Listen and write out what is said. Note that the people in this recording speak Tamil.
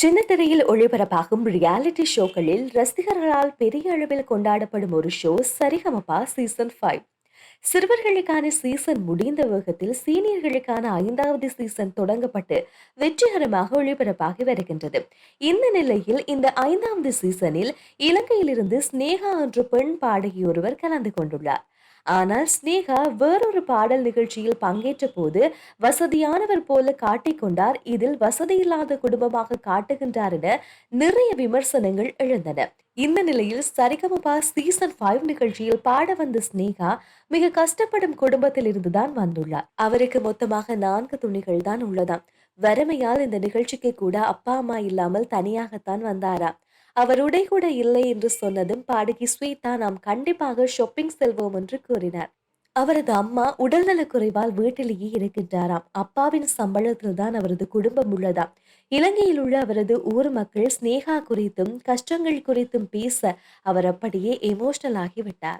சின்னத்திரையில் ஒளிபரப்பாகும் ரியாலிட்டி ஷோக்களில் ரசிகர்களால் பெரிய அளவில் கொண்டாடப்படும் ஒரு ஷோ சரிகமபா சீசன் ஃபைவ் சிறுவர்களுக்கான சீசன் முடிந்த வேகத்தில் சீனியர்களுக்கான ஐந்தாவது சீசன் தொடங்கப்பட்டு வெற்றிகரமாக ஒளிபரப்பாகி வருகின்றது. இந்த நிலையில் இந்த ஐந்தாவது சீசனில் இலங்கையிலிருந்து ஸ்னேகா என்ற பெண் பாடகி ஒருவர் கலந்து கொண்டுள்ளார். ஆனால் ஸ்னேகா வேறொரு பாடல் நிகழ்ச்சியில் பங்கேற்ற போது வசதியானவர் போல காட்டிக்கொண்டார் இதில் வசதியில்லாத குடும்பமாக காட்டுகின்றார் என நிறைய விமர்சனங்கள் எழுந்தன. இந்த நிலையில் சரிகமபா சீசன் ஃபைவ் நிகழ்ச்சியில் பாட வந்த ஸ்னேகா மிக கஷ்டப்படும் குடும்பத்தில் இருந்துதான் வந்துள்ளார். அவருக்கு மொத்தமாக நான்கு துணிகள் தான் உள்ளதாம். வறுமையால் இந்த நிகழ்ச்சிக்கு கூட அப்பா அம்மா இல்லாமல் தனியாகத்தான் வந்தாராம். அவர் உடை கூட இல்லை என்று சொன்னதும் பாடகி ஸ்வீதா நாம் கண்டிப்பாக ஷாப்பிங் செல்வோம் என்று கூறினார். அவரது அம்மா உடல்நலக் குறைவால் வீட்டிலேயே இருக்கின்றாராம். அப்பாவின் சம்பளத்தில் தான் அவரது குடும்பம் உள்ளதாம். இலங்கையில் உள்ள அவரது ஊர் மக்கள் ஸ்னேகா குறித்தும் கஷ்டங்கள் குறித்தும் பேச அவர் அப்படியே எமோஷனல் ஆகிவிட்டார்.